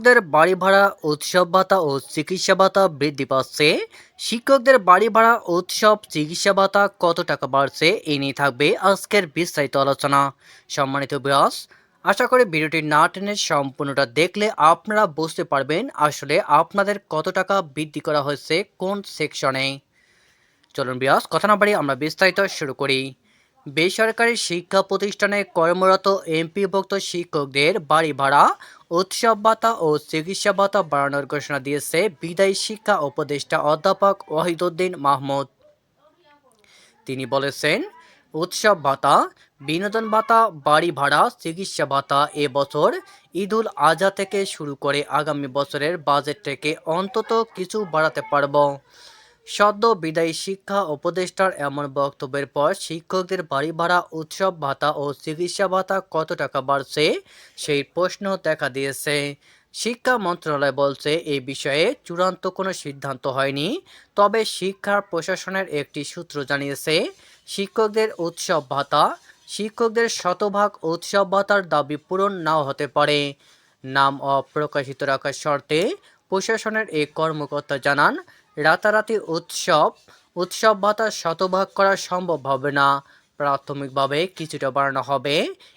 শিক্ষকদের বাড়ি ভাড়া, উৎসব ভাতা ও চিকিৎসা ভাতা বৃদ্ধি পাচ্ছে। শিক্ষকদের বাড়ি ভাড়া, উৎসব, চিকিৎসা ভাতা কত টাকা বাড়ছে এ নিয়ে থাকবে আজকের বিস্তারিত আলোচনা। সম্মানিত বিরাস আশা করি ভিডিওটি না টেনে সম্পূর্ণটা দেখলে আপনারা বুঝতে পারবেন আসলে আপনাদের কত টাকা বৃদ্ধি করা হয়েছে কোন সেকশনে। চলুন বিরাস কথা না বাড়ি আমরা বিস্তারিত শুরু করি। বেসরকারি শিক্ষা প্রতিষ্ঠানে কর্মরত এমপিভুক্ত শিক্ষকদের বাড়ি ভাড়া, উৎসব ভাতা ও চিকিৎসা ভাতা বাড়ানোর ঘোষণা দিয়েছে বিদায়ী শিক্ষা উপদেষ্টা অধ্যাপক ওয়াহিদুদ্দিন মাহমুদ। তিনি বলেছেন, উৎসব ভাতা, বিনোদন ভাতা, বাড়ি ভাড়া, চিকিৎসা ভাতা এবছর ঈদুল আজহা থেকে শুরু করে আগামী বছরের বাজেট থেকে অন্তত কিছু বাড়াতে পারব। সদ্য বিদায়ী শিক্ষা উপদেষ্টার এমন বক্তব্যের পর শিক্ষকদের বাড়ি ভাড়া, উৎসব ভাতা ও চিকিৎসা ভাতা কত টাকা বাড়ছে সেই প্রশ্ন দেখা দিয়েছে। শিক্ষা মন্ত্রণালয় বলছে এই বিষয়ে চূড়ান্ত কোনো সিদ্ধান্ত হয়নি, তবে শিক্ষা প্রশাসনের একটি সূত্র জানিয়েছে, শিক্ষকদের উৎসব ভাতা, শিক্ষকদের শতভাগ উৎসব ভাতার দাবি পূরণ নাও হতে পারে। নাম অপ্রকাশিত রাখার শর্তে প্রশাসনের এক কর্মকর্তা জানান রাতারাতি উৎসব উৎসব ভাতা শতভাগ করা সম্ভব হবে না। প্রাথমিকভাবে কিছুটা বাড়ানো হবে।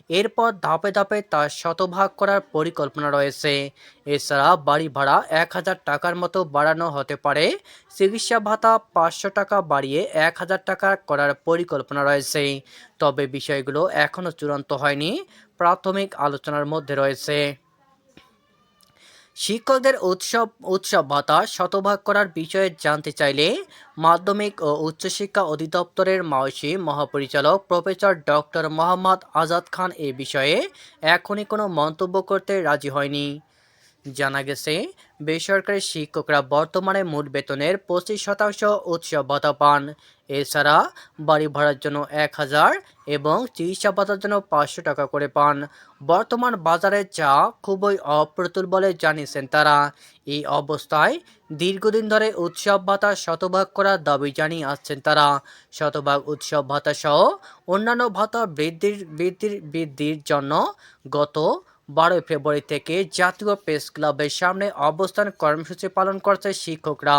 এরপর ধাপে ধাপে তা শতভাগ করার পরিকল্পনা রয়েছে। এছাড়া বাড়ি ভাড়া এক হাজার টাকার মতো বাড়ানো হতে পারে। চিকিৎসা ভাতা পাঁচশো টাকা বাড়িয়ে এক হাজার টাকা করার পরিকল্পনা রয়েছে। তবে বিষয়গুলো এখনও চূড়ান্ত হয়নি। প্রাথমিক আলোচনার মধ্যে রয়েছে। শিক্ষকদের উৎসব উৎসব ভাতা শতভাগ করার বিষয়ে জানতে চাইলে মাধ্যমিক ও উচ্চশিক্ষা অধিদপ্তরের মাওসি মহাপরিচালক প্রফেসর ডক্টর মোহাম্মদ আজাদ খান এ বিষয়ে এখনই কোনো মন্তব্য করতে রাজি হয়নি। জানা গেছে, বেসরকারি শিক্ষকরা বর্তমানে মোট বেতনের পঁচিশ শতাংশ উৎসব ভাতা পান। এছাড়া বাড়ি ভাড়ার জন্য এক হাজার এবং চিকিৎসা ভাতার জন্য পাঁচশো টাকা করে পান। বর্তমান বাজারে চা খুবই অপ্রতুল বলে জানিয়েছেন তারা। এই অবস্থায় দীর্ঘদিন ধরে উৎসব ভাতা শতভাগ করার দাবি জানিয়ে আসছেন তারা। শতভাগ উৎসব ভাতা সহ অন্যান্য ভাতা বৃদ্ধির বৃদ্ধির বৃদ্ধির জন্য গত বারোই ফেব্রুয়ারি থেকে জাতীয় প্রেস ক্লাবের সামনে অবস্থান কর্মসূচি পালন করছে শিক্ষকরা।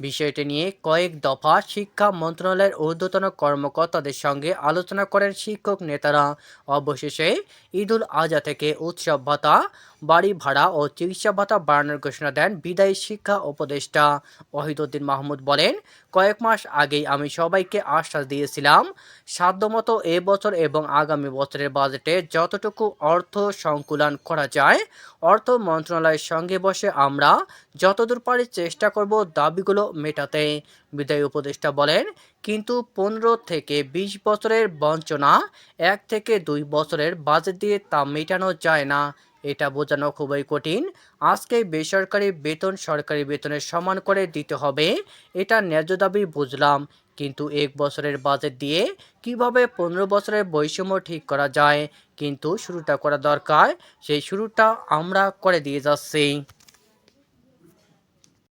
বিষয়টি নিয়ে কয়েক দফা শিক্ষা মন্ত্রণালয়ের ঊর্ধ্বতন কর্মকর্তাদের সঙ্গে আলোচনা করেন শিক্ষক নেতারা। অবশেষে ঈদুল আজহা থেকে উৎসব ভাতা, বাড়ি ভাড়া ও চিকিৎসা ভাতা বাড়ানোর ঘোষণা দেন বিদায়ী শিক্ষা উপদেষ্টা ওয়াহিদুদ্দিন মাহমুদ বলেন, কয়েক মাস আগেই আমি সবাইকে আশ্বাস দিয়েছিলাম, সাধ্যমতো এ বছর এবং আগামী বছরের বাজেটে যতটুকু অর্থ সংকুলন করা যায়, অর্থ মন্ত্রণালয়ের সঙ্গে বসে আমরা যতদূর পারি চেষ্টা করব দাবিগুলো মেটাতে বিদায়ী উপদেষ্টা বলেন, কিন্তু পনেরো থেকে ২০ বছরের বঞ্চনা, এক থেকে দুই বছরের বাজেট দিয়ে তা মেটানো যায় না। এটা বোঝানো খুবই কঠিন। আজকে বেসরকারি বেতন সরকারি বেতনের সমান করে দিতে হবে, এটা ন্যায্য দাবি বুঝলাম। কিন্তু এক বছরের বাজেট দিয়ে কীভাবে পনেরো বছরের বৈষম্য ঠিক করা যায়? কিন্তু শুরুটা করা দরকার, সেই শুরুটা আমরা করে দিয়ে যাচ্ছি।